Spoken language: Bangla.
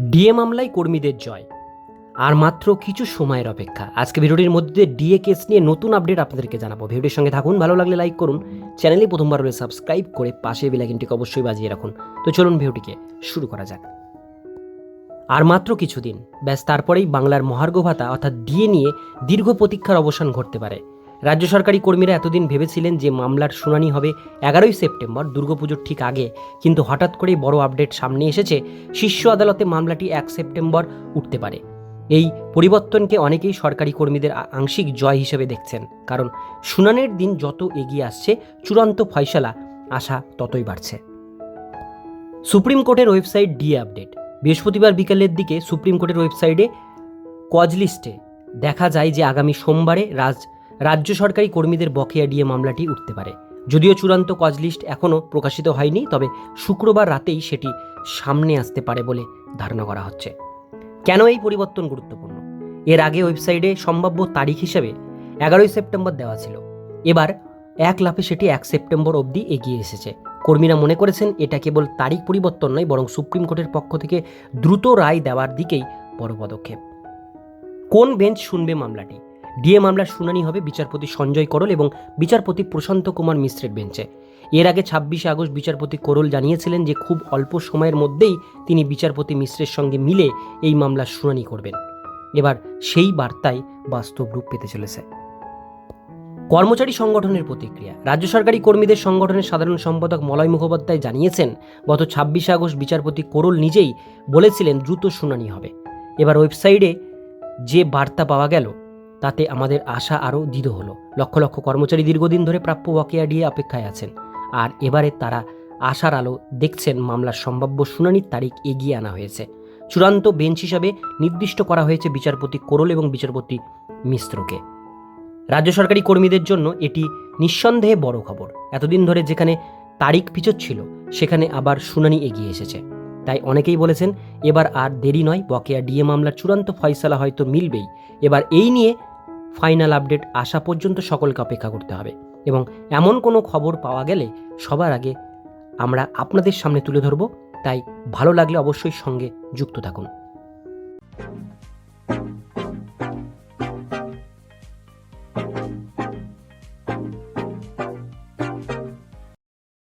ডিএ মামলায় কর্মীদের জয়। আর মাত্র কিছু সময়ের অপেক্ষা। আজকে ভিডিওটির মধ্যে ডিএ কেস নিয়ে নতুন আপডেট আপনাদেরকে জানাব। ভিডিওটির সঙ্গে থাকুন, ভালো লাগলে লাইক করুন। চ্যানেলে প্রথমবার হলে সাবস্ক্রাইব করে পাশে বেলাইকিনটিকে অবশ্যই বাজিয়ে রাখুন। তো চলুন ভিডিওটিকে শুরু করা যাক। আর মাত্র কিছুদিন। ব্যাস, তারপরেই বাংলার মহার্ঘ ভাতা অর্থাৎ ডিএ নিয়ে দীর্ঘ প্রতীক্ষার অবসান ঘটতে পারে। রাজ্য সরকারি কর্মীরা এতদিন ভেবেছিলেন যে মামলার শুনানি হবে এগারোই সেপ্টেম্বর, দুর্গাপুজোর ঠিক আগে। কিন্তু হঠাৎ করেই বড় আপডেট সামনে এসেছে, শীর্ষ আদালতে মামলাটি এক সেপ্টেম্বর উঠতে পারে। এই পরিবর্তনকে অনেকেই সরকারি কর্মীদের আংশিক জয় হিসেবে দেখছেন। কারণ শুনানির দিন যত এগিয়ে আসছে, চূড়ান্ত ফয়সালা আশা ততই বাড়ছে। সুপ্রিম কোর্টের ওয়েবসাইট ডিএ আপডেট। বৃহস্পতিবার বিকেলের দিকে সুপ্রিম কোর্টের ওয়েবসাইটে কজলিস্টে দেখা যায় যে আগামী সোমবারে রাজ রাজ্য সরকারি কর্মীদের বকেয়া ডিএ মামলাটি উঠতে পারে। যদিও চূড়ান্ত কজ লিস্ট এখনও প্রকাশিত হয়নি, তবে শুক্রবার রাতেই সেটি সামনে আসতে পারে বলে ধারণা করা হচ্ছে। কেন এই পরিবর্তন গুরুত্বপূর্ণ? এর আগে ওয়েবসাইটে সম্ভাব্য তারিখ হিসেবে এগারোই সেপ্টেম্বর দেওয়া ছিল। এবার এক লাফে সেটি এক সেপ্টেম্বর অবধি এগিয়ে এসেছে। কর্মীরা মনে করেছেন এটা কেবল তারিখ পরিবর্তন নয়, বরং সুপ্রিম কোর্টের পক্ষ থেকে দ্রুত রায় দেওয়ার দিকেই বড় পদক্ষেপ। কোন বেঞ্চ শুনবে মামলাটি? ডিএ মামলার শুনানি হবে বিচারপতি সঞ্জয় করল এবং বিচারপতি প্রশান্ত কুমার মিশ্রের বেঞ্চে। এর আগে ছাব্বিশে আগস্ট বিচারপতি কোরল জানিয়েছিলেন যে খুব অল্প সময়ের মধ্যেই তিনি বিচারপতি মিশ্রের সঙ্গে মিলে এই মামলার শুনানি করবেন। এবার সেই বার্তাই বাস্তব রূপ পেতে চলেছে। কর্মচারী সংগঠনের প্রতিক্রিয়া। রাজ্য সরকারি কর্মীদের সংগঠনের সাধারণ সম্পাদক মলয় মুখোপাধ্যায় জানিয়েছেন, গত ছাব্বিশে আগস্ট বিচারপতি কোরল নিজেই বলেছিলেন দ্রুত শুনানি হবে। এবার ওয়েবসাইটে যে বার্তা পাওয়া গেল তাতে আমাদের আশা আরও দৃঢ় হলো। লক্ষ লক্ষ কর্মচারী দীর্ঘদিন ধরে প্রাপ্য বকেয়া দিয়ে অপেক্ষায় আছেন। আর এবারে তারা আশার আলো দেখছেন মামলার সম্ভাব্য শুনানির তারিখ এগিয়ে আনা হয়েছে। চূড়ান্ত বেঞ্চ হিসাবে নির্দিষ্ট করা হয়েছে বিচারপতি কোরল এবং বিচারপতি মিশ্রকে। রাজ্য সরকারি কর্মীদের জন্য এটি নিঃসন্দেহে বড় খবর। এতদিন ধরে যেখানে তারিখ পিছোচ্ছিল সেখানে আবার শুনানি এগিয়ে এসেছে। তাই অনেকেই বলেছেন, এবার আর দেরি নয়, বকেয়া ডিএ মামলার চূড়ান্ত ফয়সালা হয়তো মিলবেই। এবার এই নিয়ে ফাইনাল আপডেট আসা পর্যন্ত সকলকে অপেক্ষা করতে হবে এবং এমন কোনো খবর পাওয়া গেলে সবার আগে আমরা আপনাদের সামনে তুলে ধরব। তাই ভালো লাগলে অবশ্যই সঙ্গে যুক্ত থাকুন।